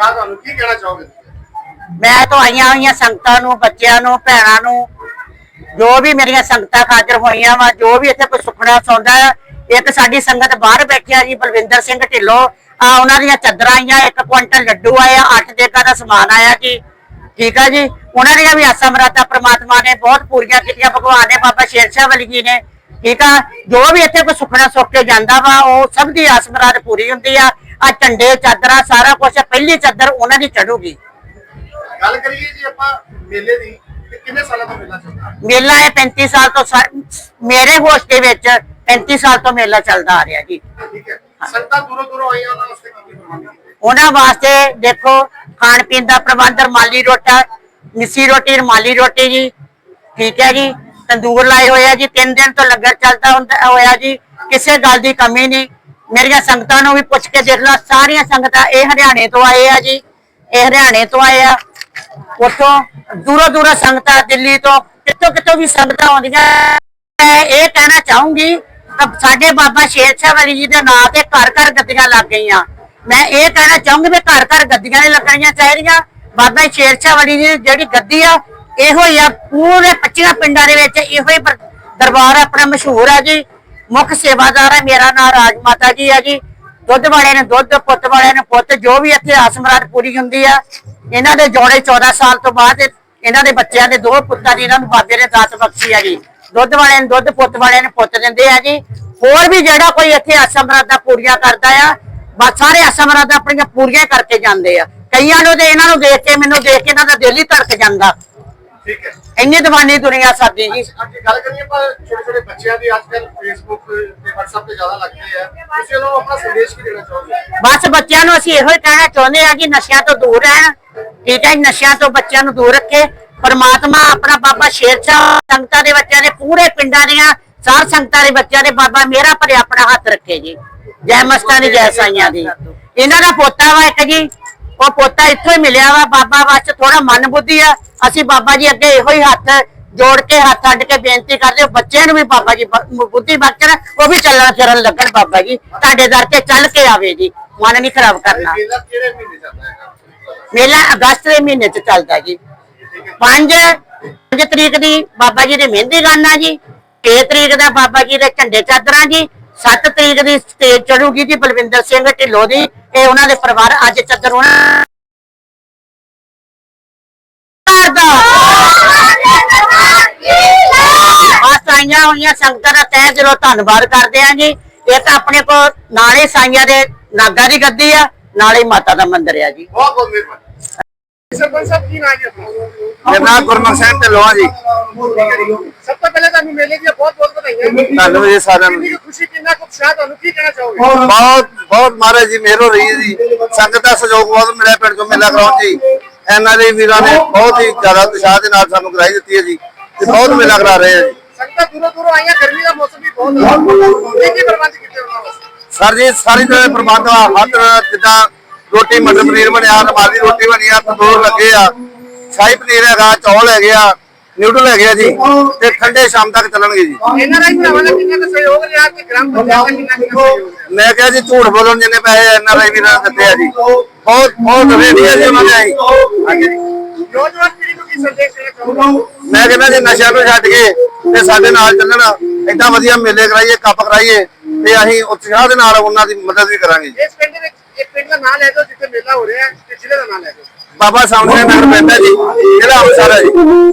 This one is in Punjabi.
ਉਤਸ਼ਾਹ ਤੁਹਾਨੂੰ ਕੀ ਕਹਿਣਾ ਚਾਹੋਗੇ? ਮੈਂ ਤਾਂ ਆਈਆਂ ਹੋਈਆਂ ਸੰਗਤਾਂ ਨੂੰ, ਬੱਚਿਆਂ ਨੂੰ, ਭੈਣਾਂ ਨੂੰ, ਜੋ ਵੀ ਮੇਰੀਆਂ ਸੰਗਤਾਂ ਹਾਜ਼ਰ ਹੋਈਆਂ ਵਾ, ਜੋ ਵੀ ਇੱਥੇ ਕੋਈ ਸੁਖਣਾ ਸੌਂਦਾ ਇੱਕ ਸਾਡੀ ਸੰਗਤ ਬਾਹਰ ਬੈਠਿਆ ਜੀ, ਬਲਵਿੰਦਰ ਸਿੰਘ ਢਿੱਲੋਂ। ਆ, ਉਹਨਾਂ ਦੀਆਂ ਚਾਦਰਾਂ ਆਈਆਂ, ਇੱਕ ਕੁਇੰਟਲ ਲੱਡੂ ਆਇਆ 8 ਜੇਕਾ ਦਾ ਸਮਾਨ ਆਇਆ ਜੀ। ਠੀਕ ਆ ਜੀ? ਉਹਨਾਂ ਦੀਆਂ ਵੀ ਆਸਾਂ ਮਰਾਦਾ ਪ੍ਰਮਾਤਮਾ ਨੇ ਬਹੁਤ ਪੂਰੀਆਂ ਕੀਤੀਆਂ, ਭਗਵਾਨ ਨੇ ਬਾਬਾ ਸ਼ੇਰ ਸ਼ਾਹ ਵਾਲੀ ਜੀ ਨੇ। ਠੀਕ ਆ? ਜੋ ਵੀ ਇੱਥੇ ਕੋਈ ਸੁਖਣਾ ਸੁੱਕ ਕੇ ਜਾਂਦਾ ਵਾ, ਉਹ ਸਭ ਦੀ ਆਸ ਮਰਾਦ ਪੂਰੀ ਹੁੰਦੀ ਆ। ਆ ਝੰਡੇ ਚਾਦਰਾਂ ਸਾਰਾ ਕੁਝ ਪਹਿਲੀ ਚਾਦਰ ਉਹਨਾਂ ਦੀ ਚੜੂਗੀ। ਗੱਲ ਕਰੀਏ ਜੀ ਆਪਾਂ ਮੇਲੇ ਦੀ ਤੇ ਕਿੰਨੇ ਸਾਲਾਂ ਤੋਂ ਮੇਲਾ ਚੱਲਦਾ? ਮੇਲਾ ਇਹ 35 ਸਾਲ ਤੋਂ ਸਾ- ਮੇਰੇ ਹੋਸ਼ ਦੇ ਵਿੱਚ 35 ਸਾਲ ਤੋਂ ਮੇਲਾ ਚੱਲਦਾ ਆ ਰਿਹਾ ਜੀ। ਠੀਕ ਹੈ। ਸੰਗਤਾਂ ਦੂਰੋਂ ਦੂਰੋਂ ਆਈਆਂ ਉਹਨਾਂ ਵਾਸਤੇ ਕੀ ਕੀਤੇ ਉਹਨਾਂ ਵਾਸਤੇ ਦੇਖੋ ਖਾਣ ਪੀਣ ਦਾ ਪ੍ਰਬੰਧ ਰਮਾਲੀ ਰੋਟਾ ਮਿੱਸੀ ਰੋਟੀ ਰਮਾਲੀ ਰੋਟੀ ਜੀ ਠੀਕ ਹੈ ਜੀ। ਤੰਦੂਰ ਲਾਏ ਹੋਏ ਆ ਜੀ ਤਿੰਨ ਦਿਨ ਤੋਂ ਲੰਗਰ ਚੱਲਦਾ ਹੁੰਦਾ ਹੋਇਆ ਜੀ ਕਿਸੇ ਗੱਲ ਦੀ ਕਮੀ ਨਹੀਂ। ਮੇਰੀਆਂ ਸੰਗਤਾਂ ਨੂੰ ਵੀ ਪੁੱਛ ਕੇ ਦੇਖ ਲਓ ਸਾਰੀਆਂ ਸੰਗਤਾਂ ਇਹ ਹਰਿਆਣੇ ਤੋਂ ਆਏ ਆ ਜੀ, ਇਹ ਹਰਿਆਣੇ ਤੋਂ ਆਏ ਆ। ਉੱਥੋਂ ਦੂਰੋਂ ਦੂਰੋਂ ਸੰਗਤਾਂ ਦਿੱਲੀ ਤੋਂ, ਕਿੱਥੋਂ ਕਿੱਥੋਂ ਵੀ ਸੰਗਤਾਂ ਆਉਂਦੀਆਂ। ਮੈਂ ਇਹ ਕਹਿਣਾ ਚਾਹੂੰਗੀ ਸਾਡੇ ਬਾਬਾ ਸ਼ੇਰ ਸ਼ਾਹ ਵਾਲੀ ਜੀ ਦੇ ਨਾਂ ਤੇ ਘਰ ਘਰ ਗੱਦੀਆਂ ਲੱਗ ਗਈਆਂ। ਮੈਂ ਇਹ ਕਹਿਣਾ ਚਾਹੂੰਗੀ ਵੀ ਘਰ ਘਰ ਗੱਦੀਆਂ ਨਹੀਂ ਲੱਗਣੀਆਂ ਚਾਹੀਦੀਆਂ। ਬਾਬਾ ਸ਼ੇਰ ਸ਼ਾਹ ਵਾਲੀ ਜੀ ਦੀ ਜਿਹੜੀ ਗੱਦੀ ਆ, ਇਹੋ ਹੀ ਆ, ਪੂਰੇ 25 ਪਿੰਡਾਂ ਦੇ ਵਿੱਚ ਇਹੋ ਹੀ ਦਰਬਾਰ ਆਪਣਾ ਮਸ਼ਹੂਰ ਆ ਜੀ। ਮੁੱਖ ਸੇਵਾਦਾਰ ਹੈ, ਮੇਰਾ ਨਾਮ ਰਾਜ ਮਾਤਾ ਜੀ ਹੈ ਜੀ। ਦੁੱਧ ਵਾਲੇ ਨੇ ਦੁੱਧ, ਪੁੱਤ ਵਾਲੇ ਨੇ ਪੁੱਤ, ਜੋ ਵੀ ਇੱਥੇ ਆਸ ਪੂਰੀ ਹੁੰਦੀ ਆ, ਇਹਨਾਂ ਦੇ ਜੋੜੇ 14 ਸਾਲ ਤੋਂ ਬਾਅਦ ਇਹਨਾਂ ਦੇ ਬੱਚਿਆਂ ਦੇ ਦੋ ਪੁੱਤਾਂ ਦੀ ਇਹਨਾਂ ਨੂੰ ਬਾਬੇ ਨੇ ਦਾਤ ਬਖਸ਼ੀ ਆ ਜੀ। ਦੁੱਧ ਵਾਲੇ ਨੂੰ ਦੁੱਧ, ਪੁੱਤ ਵਾਲੇ ਨੂੰ ਪੁੱਤ ਦਿੰਦੇ ਆ ਜੀ। ਹੋਰ ਵੀ ਜਿਹੜਾ ਕੋਈ ਇੱਥੇ ਆਸਾਂ ਮੁਰਾਦਾਂ ਪੂਰੀਆਂ ਕਰਦਾ ਆ, ਬਸ ਸਾਰੇ ਆਸਾਂ ਮੁਰਾਦਾਂ ਆਪਣੀਆਂ ਪੂਰੀਆਂ ਕਰਕੇ ਜਾਂਦੇ ਆ। ਕਈਆਂ ਨੂੰ ਤੇ ਇਹਨਾਂ ਨੂੰ ਦੇਖ ਕੇ, ਮੈਨੂੰ ਦੇਖ ਕੇ ਇਹਨਾਂ ਦਾ ਦਿਲ ਹੀ ਧੜਕ ਜਾਂਦਾ। ਠੀਕ ਹੈ। ਇੰਨੀ ਦੀਵਾਨੀ ਦੁਨੀਆ ਸਾਡੀ ਜੀ। ਅੱਜ ਗੱਲ ਕਰੀਏ ਆਪਾਂ ਛੋਟੇ ਛੋਟੇ ਬੱਚਿਆਂ ਦੀ ਅੱਜ ਕੱਲ ਫੇਸਬੁੱਕ ਤੇ WhatsApp ਤੇ ਜ਼ਿਆਦਾ ਲੱਗਦੇ ਆ ਤੁਸੀਂ ਉਹਨਾਂ ਨੂੰ ਆਪਣਾ ਸੰਦੇਸ਼ ਕੀ ਦੇਣਾ ਚਾਹੋਗੇ? ਬਸ ਬੱਚਿਆਂ ਨੂੰ ਅਸੀਂ ਇਹੋ ਹੀ ਕਹਿਣਾ ਚਾਹੁੰਦੇ ਆ ਕਿ ਨਸ਼ਿਆਂ ਤੋਂ ਦੂਰ ਰਹਿਣ। ਠੀਕ ਹੈ ਨਸ਼ਿਆਂ ਤੋਂ ਬੱਚਿਆਂ ਨੂੰ ਦੂਰ ਰੱਖੇ। ਪਰਮਾਤਮਾ ਆਪਣਾ ਬਾਬਾ ਸ਼ੇਰ ਸ਼ਾਹ ਸੰਗਤਾਂ ਦੇ ਬੱਚਿਆਂ ਦੇ ਪੂਰੇ ਪਿੰਡਾਂ ਦੀਆਂ ਸਾਰ ਸੰਗਤਾਂ ਦੇ ਬੱਚਿਆਂ ਦੇ ਬਾਬਾ ਮੇਰਾ ਭਰੇ ਆਪਣਾ ਹੱਥ ਰੱਖੇ ਜੀ। ਜੈ ਮਸਤਾਂ ਦੀ ਜੈ ਸਾਈਆਂ ਦੀ। ਇਹਨਾਂ ਦਾ ਪੋਤਾ ਵਾ ਇੱਕ ਜੀ। ਉਹ ਪੋਤਾ ਇੱਥੋਂ ਹੀ ਮਿਲਿਆ ਵਾ ਬਾਬਾ ਵਾਸਤੇ ਥੋੜਾ ਮਨ ਬੁੱਧੀ ਆ। ਅਸੀਂ ਬਾਬਾ ਜੀ ਅੱਗੇ ਇਹੋ ਹੀ ਹੱਥ ਜੋੜ ਕੇ ਹੱਥ ਅੱਡ ਕੇ ਬੇਨਤੀ ਕਰਦੇ ਹਾਂ ਬੱਚਿਆਂ ਨੂੰ ਵੀ ਬਾਬਾ ਜੀ ਬੁੱਧੀ ਬਖਸ਼ਣ ਉਹ ਵੀ ਚੱਲਣ ਫਿਰਨ ਲੱਗਣ ਬਾਬਾ ਜੀ। ਤੁਹਾਡੇ ਦਰ ਤੇ ਚੱਲ ਕੇ ਆਵੇ ਜੀ ਮਨ ਨਹੀਂ ਖਰਾਬ ਕਰਨਾ। ਮੇਲਾ ਅਗਸਤ ਦੇ ਮਹੀਨੇ ਚ ਚੱਲਦਾ ਜੀ। 5 5 ਤਰੀਕ ਦੀ ਬਾਬਾ ਜੀ ਦੇ ਮਹਿੰਦੀ ਗਾਨਾ ਜੀ 6 ਤਰੀਕ ਦਾ ਬਾਬਾ ਜੀ ਦੇ ਝੰਡੇ ਚਾਦਰਾਂ ਜੀ 7 ਤਰੀਕ ਦੀ ਸਟੇਜ ਚੜੂਗੀ ਜੀ ਬਲਵਿੰਦਰ ਸਿੰਘ ਢਿੱਲੋਂ ਦੀ ਇਹ ਉਹਨਾਂ ਦੇ ਪਰਿਵਾਰ ਅੱਜ ਚਾਦਰ ਉਹਨਾਂ ਦਾ ਹੋਈਆਂ ਸੰਗਤਾਂ ਦਾ ਤਹਿ ਦਿਲੋਂ ਧੰਨਵਾਦ ਕਰਦੇ ਆਂ ਜੀ। ਇਹ ਤਾਂ ਆਪਣੇ ਕੋਲ ਨਾਲੇ ਸਾਈਆਂ ਦੇ ਨਾਗਾ ਦੀ ਗੱਦੀ ਆ, ਨਾਲੇ ਮਾਤਾ ਦਾ ਮੰਦਿਰ ਆ ਜੀ। ਬਹੁਤ ਬਹੁਤ ਮਿਹਰਬਾਨੀ। ਸਰਪੰਚ ਸਾਹਿਬ ਕੀ ਨਾਮ ਹੈ ਆਪਣਾ? ਮੇਰਾ ਨਾਮ ਗੁਰਮੁਖ ਸਿੰਘ ਢਿੱਲੋਂ ਜੀ। ਸਭ ਤੋਂ ਪਹਿਲਾਂ ਤੁਹਾਨੂੰ ਮੇਲੇ ਦੀਆਂ ਬਹੁਤ ਬਹੁਤ ਵਧਾਈਆਂ। ਤੁਹਾਨੂੰ ਜੀ ਸਾਰਿਆਂ ਨੂੰ। ਖੁਸ਼ੀ ਕਿੰਨਾ ਕੁ ਉਤਸ਼ਾਹ ਤੁਹਾਨੂੰ ਕੀ ਕਹਿਣਾ ਚਾਹੋਗੇ? ਬਹੁਤ ਬਹੁਤ ਮਹਾਰਾਜ ਜੀ ਮਿਹਰ ਹੋ ਰਹੀ ਹੈ ਜੀ। ਸੰਗਤ ਦਾ ਸਹਿਯੋਗ ਬਹੁਤ ਮਿਲਿਆ ਪਿੰਡ ਤੋਂ ਮੇਲਾ ਕਰਾਉਣ ਜੀ। ਇਹਨਾਂ ਦੇ ਵੀਰਾਂ ਨੇ ਬਹੁਤ ਹੀ ਜ਼ਿਆਦਾ ਉਤਸ਼ਾਹ ਦੇ ਨਾਲ ਸਾਨੂੰ ਕਰਾਈ ਦਿੱਤੀ ਹੈ ਜੀ ਤੇ ਬਹੁਤ ਮੇਲਾ ਕਰਾ ਰਹੇ ਆ ਜੀ। ਸੰਗਤਾਂ ਦੂਰੋਂ ਦੂਰੋਂ ਆਈਆਂ ਗਰਮੀ ਦਾ ਮੌਸਮ ਵੀ ਬਹੁਤ ਹੈ ਕੀ ਕੀ ਪ੍ਰਬੰਧ ਕੀਤੇ ਉਹਨਾਂ ਵਾਸਤੇ ਸਰ ਜੀ ਸਾਰੀ ਤਰ੍ਹਾਂ ਦੇ ਪ੍ਰਬੰਧ ਆ ਤਰ੍ਹਾਂ ਜਿੱਦਾਂ ਰੋਟੀ ਮਟਰ ਪਨੀਰ ਬਣਿਆ ਰਮਾਲੀ ਰੋਟੀ ਬਣੀ ਆ ਤੰਦੂਰ ਲੱਗੇ ਆ। ਸ਼ਾਹੀ ਪਨੀਰ ਹੈਗਾ ਚੌਲ ਹੈਗੇ ਆ ਨਿਊਡਲ ਹੈਗੇ ਆ ਜੀ ਤੇ ਠੰਡੇ ਸ਼ਾਮ ਤੱਕ ਚੱਲਣਗੇ ਜੀ। ਇਹਨਾਂ ਦਾ ਹੀ ਭਰਾਵਾਂ ਦਾ ਕਿੰਨਾ ਕੁ ਸਹਿਯੋਗ ਰਿਹਾ ਕਿ ਗ੍ਰਾਮ ਪੰਚਾਇਤ ਦਾ ਕਿੰਨਾ ਕੁ ਸਹਿਯੋਗ ਰਿਹਾ? ਮੈਂ ਕਿਹਾ ਜੀ ਝੂਠ ਬੋਲਣ ਜਿੰਨੇ ਪੈਸੇ ਇਹਨਾਂ ਦੇ ਵੀਰਾਂ ਨੇ ਦਿੱਤੇ ਆ ਜੀ। ਬਹੁਤ ਬਹੁਤ ਰੇਡੀ ਆ ਜੀ ਉਹਨਾਂ ਨੇ ਆਈ ਹਾਂਜੀ ਨੌਜਵਾਨ ਪੀੜ੍ਹੀ ਨੂੰ ਕੀ ਸੰਦੇਸ਼ ਦੇਣਾ ਚਾਹੋਗੇ? ਮੈਂ ਕਹਿੰਦਾ ਜੀ ਨਸ਼ਿਆਂ ਨੂੰ ਛੱਡ ਕੇ ਤੇ ਸਾਡੇ ਨਾਲ ਚੱਲਣ ਏਦਾਂ ਵਧੀਆ ਮੇਲੇ ਕਰਾਈਏ ਕੱਪ ਕਰਾਈਏ ਤੇ ਅਸੀਂ ਉਤਸ਼ਾਹ ਦੇ ਨਾਲ ਉਹਨਾਂ ਦੀ ਮਦਦ ਵੀ ਕਰਾਂਗੇ ਜੀ। ਇਸ ਪਿੰਡ ਵਿੱਚ ਦਾ ਨਾਮ ਲੈ ਦਿਓ, ਜਿੱਥੇ ਮੇਲਾ ਹੋ ਰਿਹਾ ਹੈ, ਤੇ ਜ਼ਿਲ੍ਹੇ ਦਾ ਨਾਮ ਲੈ ਦਿਓ। ਬਾਬਾ ਸਾਹਮਣੇ ਨਗਰ ਪੈਂਦਾ ਜੀ, ਜਿਹੜਾ ਅੰਮ੍ਰਿਤਸਰ ਹੈ। ਜੀ